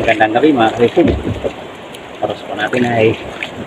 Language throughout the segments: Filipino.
Magandang gabi mga kaibigan. Oras po natin ay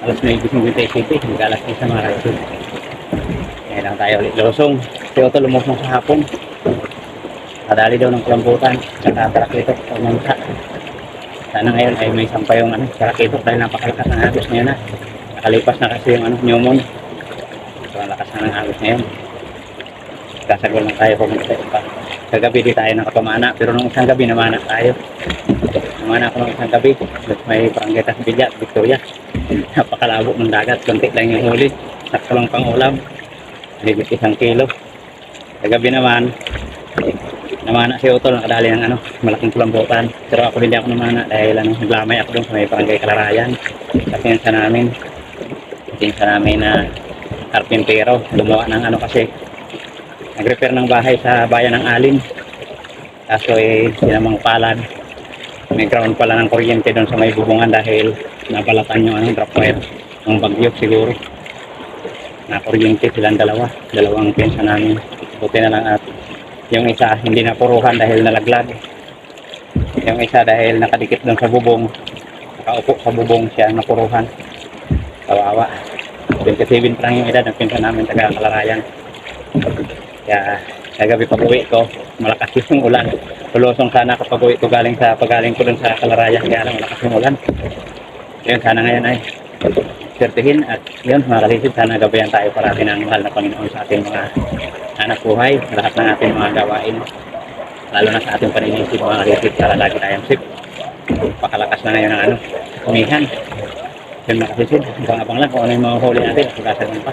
alas 9.57, mag-alas 10 sa mga kaibigan. Ngayon lang tayo ulit lusong. Si Otto lumusong sa hapon. Kadali daw ng kulambutan. Katatarak dito. Pagmamsa. Sana ngayon ay may sampay yung ano, karakitok dahil napakalakas ng agos ngayon na. Nakalipas na kasi yung ano, pneumon. So, ang lakas na ng agos ngayon. Kasagol lang tayo pumunta pa. Kagabi di tayo nakapamana, pero nung isang gabi namana tayo. Namana ako nung isang gabi. May paranggetas bilya, Victoria. Napakalabo ng dagat, konti lang yung huli. Sakto lang pang ulam. Higit isang kilo. Kagabi naman, namana si Utol, nakadali ng ano, malaking kulambutan. Pero ako hindi ako namana dahil ano, naglamay ako doon sa may barangay Kalarayan. Kasi sa namin, kasi sa namin na karpintero, gumawa ng ano kasi, nag-repair ng bahay sa bayan ng Alin. Kaso eh, sinamang palad. May ground pala ng kuryente doon sa may bubungan dahil napalatan yung ano, drop wire ng bagyo siguro. Na kuryente silang dalawa, dalawang pensa namin. Buti na lang at yung isa hindi napuruhan dahil nalaglag. Yung isa dahil nakadikit doon sa bubong, nakaupo sa bubong siya napuruhan. Kawawa. 27 pa lang yung edad ng pinsa namin taga Kalarayan. Kaya kagabi pag uwi ko, malakas yung ulan. Tulusong sana kapag uwi ko galing sa pagaling ko dun sa Kalarayan, kaya lang malakas yung ulan. Yun, sana ngayon ay sertihin at yun, mga kalisip, sana gabayan tayo parati ng mahal na Panginoon sa ating mga anak buhay, lahat ng ating mga gawain. Lalo na sa ating paninisip, mga kalisip, para lagi tayong sip. Pakalakas na ngayon ng ano, kumihan. Yun mga kalisip, abang-abang lang kung ano yung mga huli natin, pagkasalan pa.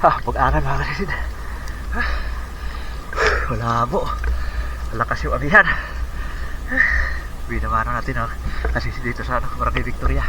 Ah, pag-aral mga kasisid. Ah, Malabo. Malakas yung abihan. Ah, Binamano natin ang kasisid dito sa ano, Marami Victoria.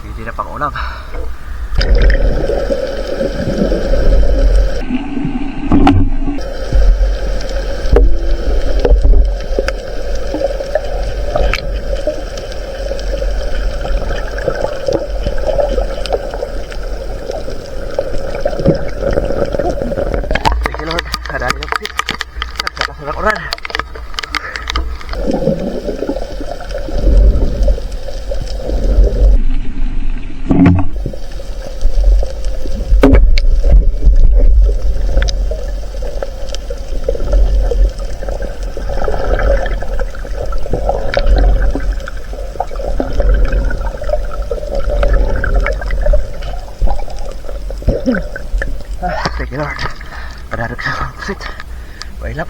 Hindi na pang ulam. Sige Lord, hadali ng pit. Sa kasurang oran. Ah, Thank you Lord. Panadag sa pangsit. Wailap.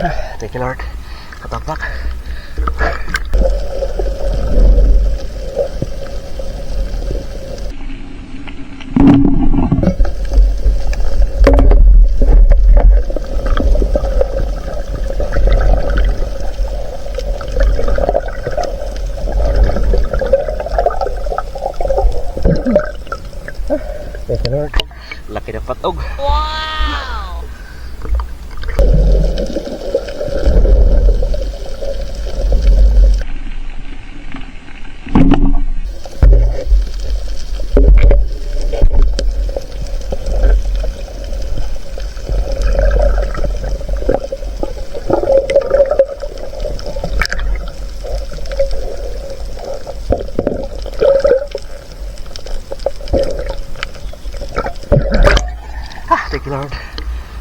Ah, Thank you Lord. Katampak. Thank you Lord. Laki ng patog. Ah,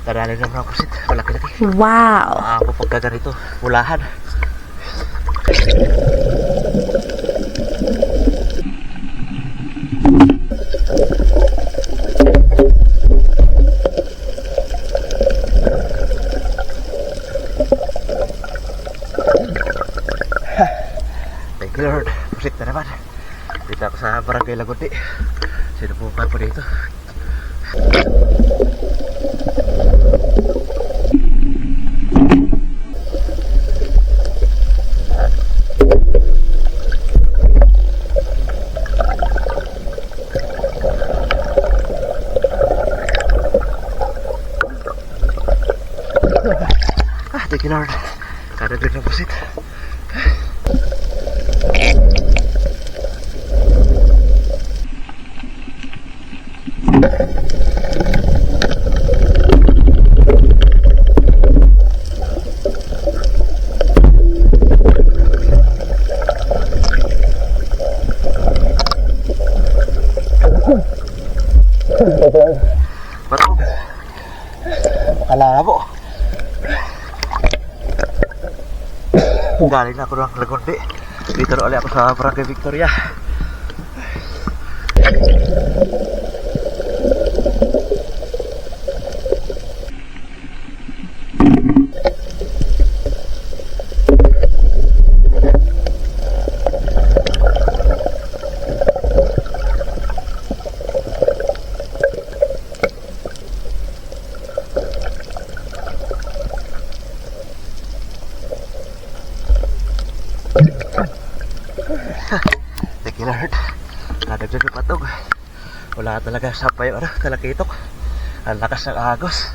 Karali ng mga pusit. Malaki-laki. Wow! Ah, uh, pagka ganito, mulahan. Thank you Lord. Pusit na naman. Dito ako sa Barangay Lagundi. Sinubukan po dito. Thank you Lord. Ng pusit. Patog. Galing na ako ng Lagundi. Dito na ulit ako sa Barangay Victoria. Thank you Lord. Kadagdag yung patog. Wala talaga sampay yung ano, talakitok. Ang lakas ng agos.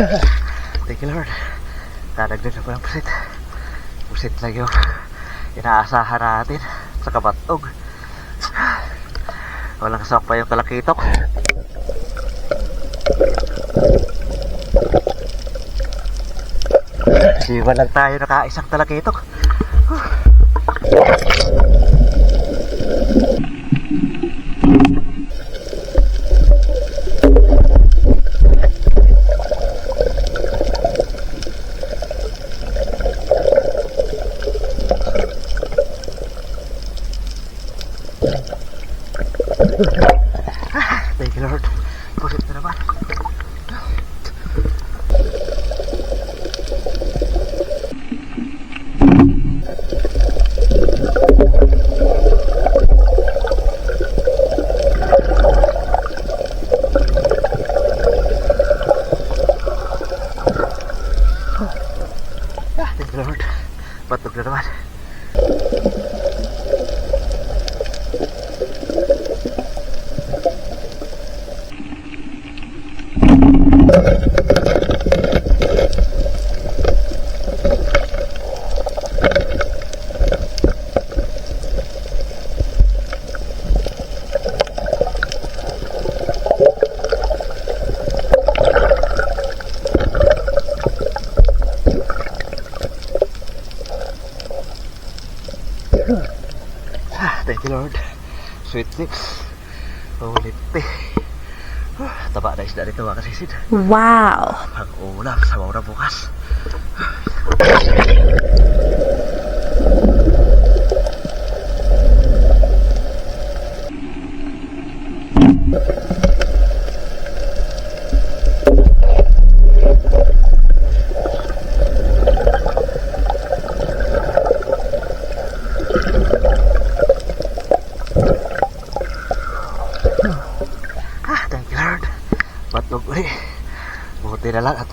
Thank you Lord. Dadagdag na po ng pusit. Pusit lang yung inaasahan natin sa kabatog. Walang sampay yung talakitok. Di ba lang tayo nakaisang talakitok? Thank you Lord. Pusit na naman. Ah, Thank you Lord. Batog na naman. Ah, Thank you Lord. Sweet mix. Ulit eh. Ah, Taba na isda dito mga kasisid. Wow. Ang ulam sa mauna bukas.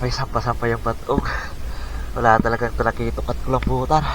may sapa-sapa yung batog. Wala talagang talakitok at kulambutan.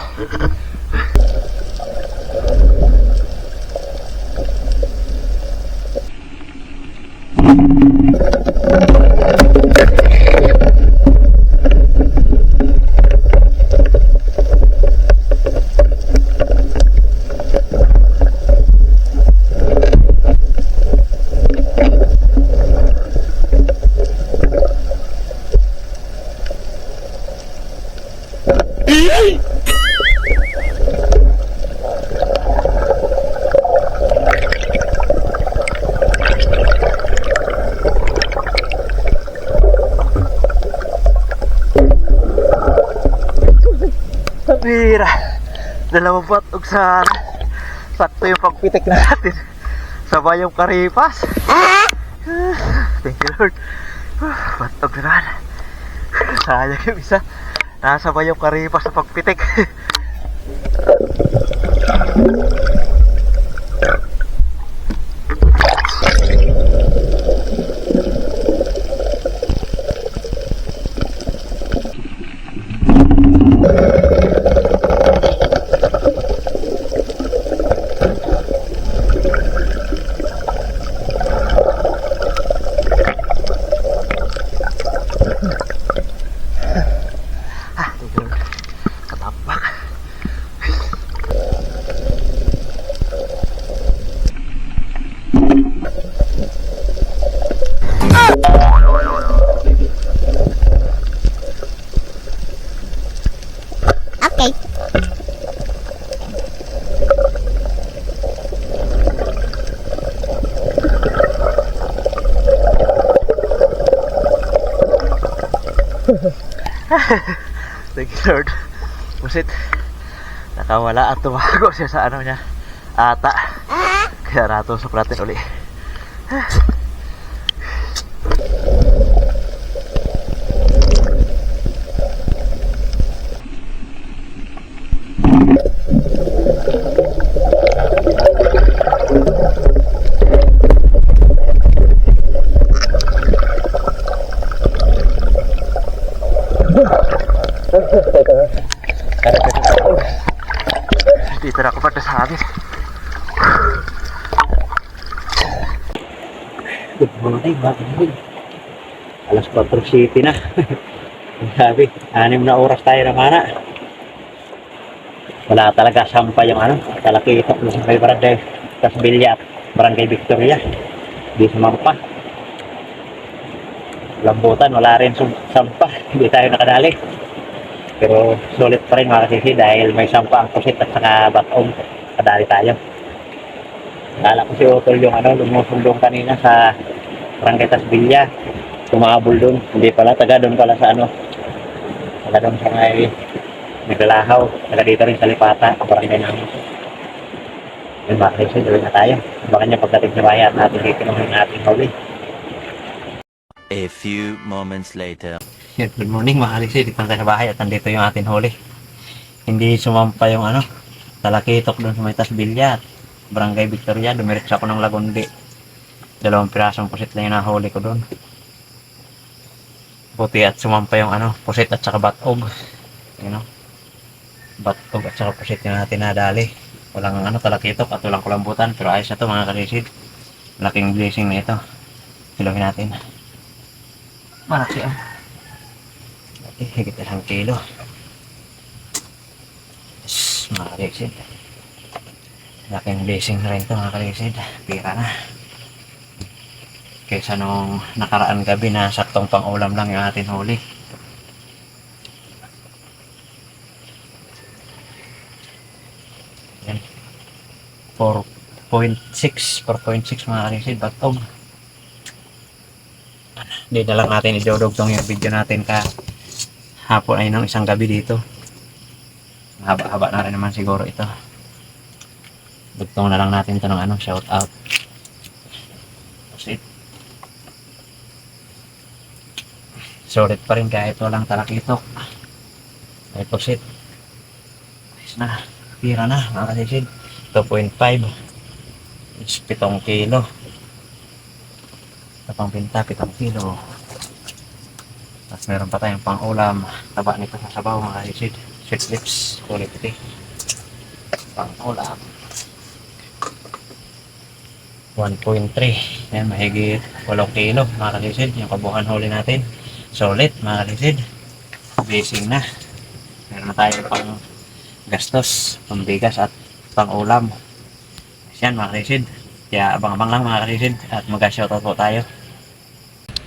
Dalawang batog sa sakto yung pagpitik natin. Sabay yung karipas. Thank you Lord. Batog na naman. Sayang yung isa. Nasabay yung karipas sa pagpitik. Ah, thank you Lord. Katapak. Okay. Thank you Lord. Pusit. Nakawala at tumago siya sa ano niya. Ata. Kaya nato suklatin uli. Dito na ako pa sa amin. Good morning, mga kapatid. Alas 4.07 na. Sabi, anim na oras tayo na mana. Wala talaga sampa yung ano, talakitok na sa may barangay Tasbilya at barangay Victoria. Di sumampa. Lambutan, wala rin sampa. Hindi tayo nakadali. Pero sulit pa rin mga kasisi dahil may sampa ang pusit at saka batong kadali tayo. Kala ko si Otol yung ano, lumusundong kanina sa Barangay Tasbilya. Tumabol doon. Hindi pala, taga doon pala sa ano. Taga doon sa may naglalahaw. Taga dito rin sa Lipata, barangay namin. Yun mga kasi, gawin na tayo. Baka niya pagdating sa bayan natin, kikinuhin natin huli. A few moments later. Good morning mga kaliksi. Dito tayo sa bahay at nandito yung ating huli. Hindi sumampa yung ano, talakitok doon sa may Tasbilya at Barangay Victoria. Dumiretso ako ng Lagundi. Dalawang pirasong pusit lang yung nahuli ko doon. Buti at sumampa yung ano, pusit at saka batog. You know? Batog at saka pusit yung natin nadali. Walang ano, talakitok at walang kulambutan. Pero ayos na to mga kalisid. Malaking blessing na ito. Kilohin natin. Malaki ah. Eh, higit isang kilo. Yes, mga kaliksid. Laking blessing na rin ito mga kaliksid. Pira na. Kaysa nung nakaraan gabi na saktong pang ulam lang yung ating huli. Yan. 4.6 4.6 mga kaliksid. Batog. Hindi na lang natin idodogtong yung video natin ka hapon ay ng isang gabi dito. Haba-haba na rin naman siguro ito. Dugtong na lang natin ito ng ano, shout out. That's it. Solid pa rin kahit walang talakitok. Ay pusit. Ayos na. Pira na mga kasisid. 2.5. Is 7 kilo. Ito pang pinta, 7 kilo. Tapos meron pa tayong pang ulam. Taba nito sa sabaw mga kaisid. Sweet lips. Kulay puti. Pang ulam. 1.3. Yan, mahigit 8 kilo mga kaisid. Yung kabuhan huli natin. Solid mga kaisid. Basing na. Meron na tayo pang gastos, pambigas at pang ulam. Yan mga kaisid. Kaya abang-abang lang mga kaisid. At mag-shoutout po tayo.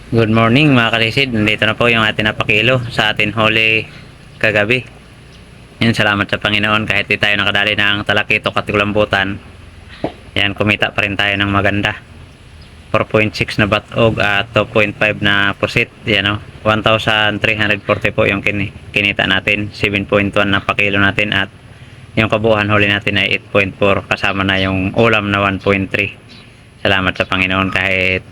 Good morning mga kalisid. Nandito na po yung ating napakilo sa ating huli kagabi. Yan, salamat sa Panginoon kahit di tayo nakadali ng talakitok at kulambutan. Yan, kumita pa rin tayo ng maganda. 4.6 na batog at 2.5 na pusit. Yan o, 1,340 po yung kin kinita natin. 7.1 na pakilo natin at Yung kabuuan huli natin ay 8.4 kasama na yung ulam na 1.3. Salamat sa Panginoon kahit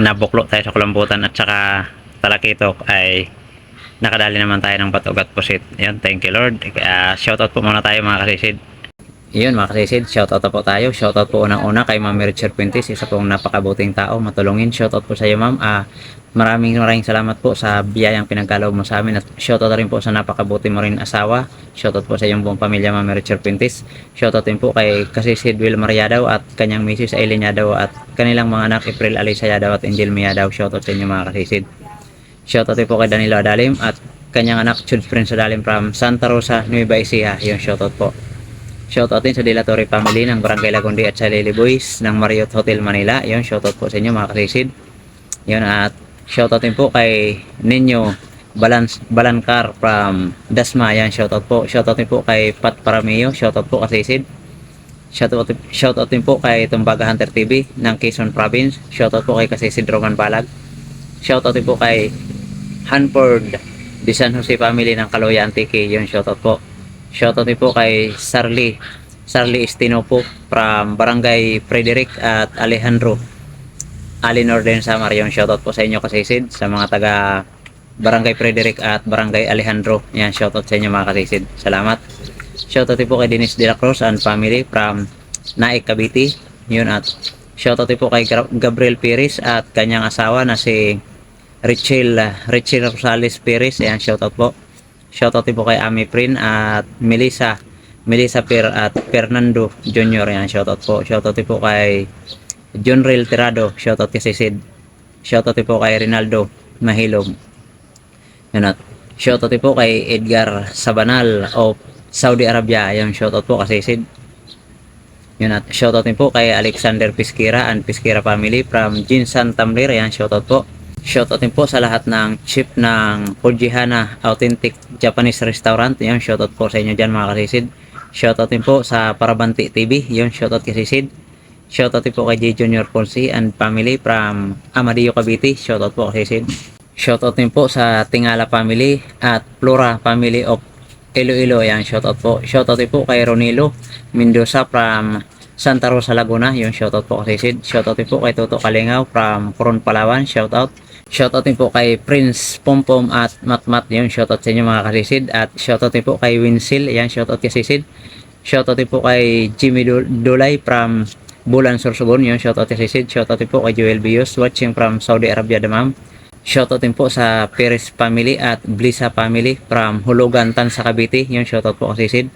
nabuklo tayo sa kulambutan at saka talakitok ay nakadali naman tayo ng batog at pusit. Yun, thank you Lord. Uh, shoutout po muna tayo mga kasisid. Yun mga kasisid, shoutout po tayo. Shoutout po unang-una kay Ma'am Richard Puentes, isa pong napakabuting tao, matulungin. Shoutout po sa iyo ma'am. Ah, maraming maraming salamat po sa biyayang pinagkalob mo sa amin at shoutout rin po sa napakabuti mo rin asawa. Shoutout po sa iyong buong pamilya Ma'am Richard Puentes. Shoutout din po kay kasisid Will Mariadaw at kanyang misis Aileen Yadaw at kanilang mga anak April Alisa Yadaw at Angel Miadaw. Shoutout sa inyo mga kasisid. Shoutout din po kay Danilo Adalim at kanyang anak Chuds Prince Adalim from Santa Rosa, Nueva Ecija. Yung shoutout po. Shoutout din sa Dilatory family ng Barangay Lagundi at sa Lily Boys ng Marriott Hotel Manila. Yun, shoutout po sa inyo mga kasisid. Yun at shoutout din po kay Ninyo Balans Balankar from Dasma. Yan, shoutout po. Shoutout din po kay Pat Parameo. Shoutout po kasisid. Shoutout, shoutout din po kay Tumbaga Hunter TV ng Quezon Province. Shoutout po kay kasisid Roman Balag. Shoutout din po kay Hanford de San Jose family ng Kaloya Antique. Yun, shoutout po. Shoutout po kay Sarli. Sarli Estinopo from Barangay Frederick at Alejandro. Alinor din sa Marion. Shoutout po sa inyo kasisid. Sa mga taga Barangay Frederick at Barangay Alejandro. Yan, shoutout sa inyo mga kasisid. Salamat. Shoutout po kay Dennis De La Cruz and family from Naik Cavite. Yun at shoutout po kay Gabriel Piris at kanyang asawa na si Richel Richel Rosales Perez. Ayan, shoutout po. Shoutout din po kay Ami Prin at Melissa Melissa Per at Fernando Jr. Ayan, shoutout po. Shoutout din po kay John Real Tirado. Shoutout kay Sid. Shoutout din po kay Rinaldo Mahilog. Yan at shoutout din po kay Edgar Sabanal of Saudi Arabia. Ayan, shoutout po kay Sid. Yun at shoutout din po kay Alexander Pisquera and Pisquera family from Jinsan Tamlir. Ayan, shoutout po. Shoutout din po sa lahat ng chip ng Fujihana Authentic Japanese Restaurant. Yun, shoutout po sa inyo dyan mga kasisid. Shoutout din po sa Parabanti TV. Yun, shoutout kay Sisid. Shoutout din po kay J. Junior Ponce and family from Amadillo Cavite. Shoutout po kay Sisid. Shoutout din po sa Tingala family at Flora family of Iloilo. Yan, shoutout po. Shoutout din po kay Ronilo Mendoza from Santa Rosa, Laguna. Yung shoutout po kay Sid. Shoutout din po kay Toto Kalingaw from Coron, Palawan. Shoutout. Shoutout din po kay Prince Pompom at Matmat. Yung shoutout sa inyo mga kasisid. At shoutout din po kay Winsil. Yan, shoutout kay Sisid. Shoutout din po kay Jimmy Dul- Dulay from Bulan Sorsogon. Yung shoutout kay Sisid. Shoutout din po kay Joel Bios watching from Saudi Arabia, Damam. Shoutout din po sa Perez family at Blisa family from Hulugan, Tansa, Cavite. Yung shoutout po kay Sisid.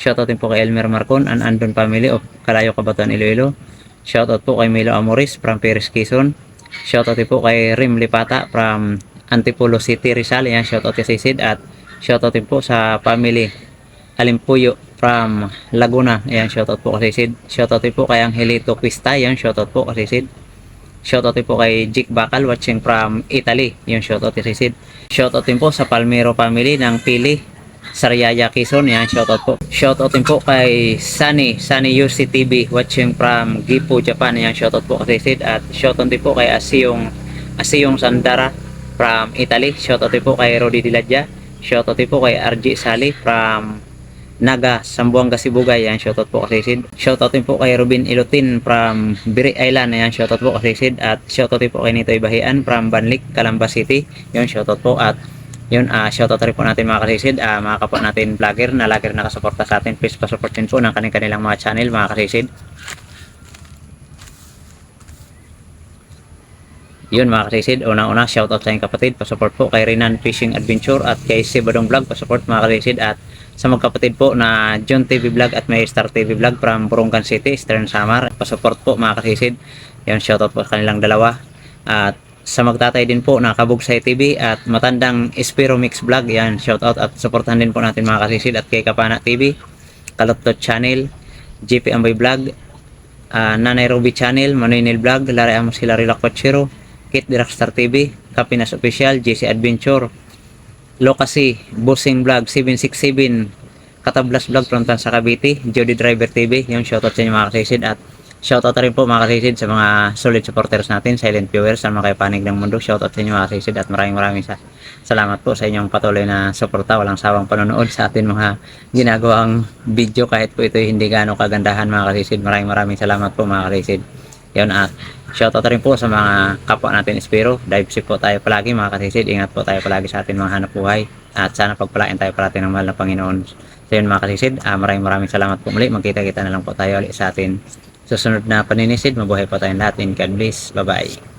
Shoutout din po kay Elmer Marcon and Andon family of Kalayo, Kabatuan, Iloilo. Shoutout po kay Milo Amoris from Perez, Quezon. Shoutout din po kay Rim Lipata from Antipolo City, Rizal. Yan, shoutout kay Sisid at shoutout din po sa family Alimpuyo from Laguna. Ayan, shoutout po kay Sid. Shoutout din po kay Angelito Quista. Ayan, shoutout po kay Sid. Shoutout din po kay Jik Bakal watching from Italy. Yung shoutout kay Sid. Shoutout din po sa Palmero family ng Pili. Sariaya Quezon. Yan, shoutout po. Shoutout din po kay Sunny. Sunny UC watching from Gipo, Japan. Yan, shoutout po kay Sid. At shoutout din po kay Asiyong Asiyong Sandara from Italy. Shoutout din po kay Rodi Diladja. Shoutout din po kay RG Sali from Naga, Sambuanga, Sibugay. Yan, shoutout po kay Sid. Shoutout din po kay Robin Ilutin from Biri Island. Yan, shoutout po kay Sid. At shoutout din po kay Nitoy Bahian from Banlik, Calamba City. Yun, shoutout po. At yun, ah shoutout rin po natin mga kasisid, ah mga kapwa natin vlogger na lagi rin nakasuporta sa atin. Please pasuportin po ng kanilang mga channel mga kasisid. Yun mga kasisid, unang-una shoutout sa inyong kapatid, pasupport po kay Renan Fishing Adventure at kay Sibadong Vlog, pasupport mga kasisid at sa magkapatid po na John TV Vlog at may Star TV Vlog from Burungan City, Eastern Samar, pasupport po mga kasisid. Yun, shoutout po sa kanilang dalawa. At sa magtatay din po na Kabugsay TV at matandang Espiro Mix Vlog, yan, shoutout at supportan din po natin mga kasisid at kay Kapana TV, Kaluptot Channel, JP Ambay Vlog, ah, Nanay Ruby Channel, Manuel Vlog, Larry Amos Hilary Lacochero, Kit Dragstar TV, Kapinas Official, JC Adventure, Locacy, Bossing Vlog 767, Katablas Vlog from Tansa Cavite, Jody Driver TV, yung shoutout sa inyo mga kasisid at Shoutout rin po mga kasisid sa mga solid supporters natin, silent viewers, sa mga panig ng mundo. Shoutout sa inyo mga kasisid at maraming maraming sa salamat po sa inyong patuloy na suporta. Walang sawang panonood sa atin mga ginagawang video kahit po ito hindi gaano kagandahan mga kasisid. Maraming maraming salamat po mga kasisid. Yun at shoutout rin po sa mga kapwa natin Espiro. Dive safe po tayo palagi mga kasisid. Ingat po tayo palagi sa atin mga hanap buhay. At sana pagpalain tayo parati ng mahal na Panginoon. So yun mga kasisid, ah, maraming maraming salamat po muli. Magkita-kita na lang po tayo ulit sa atin susunod na paninisid. Mabuhay po tayong lahat. In God bless. Bye-bye.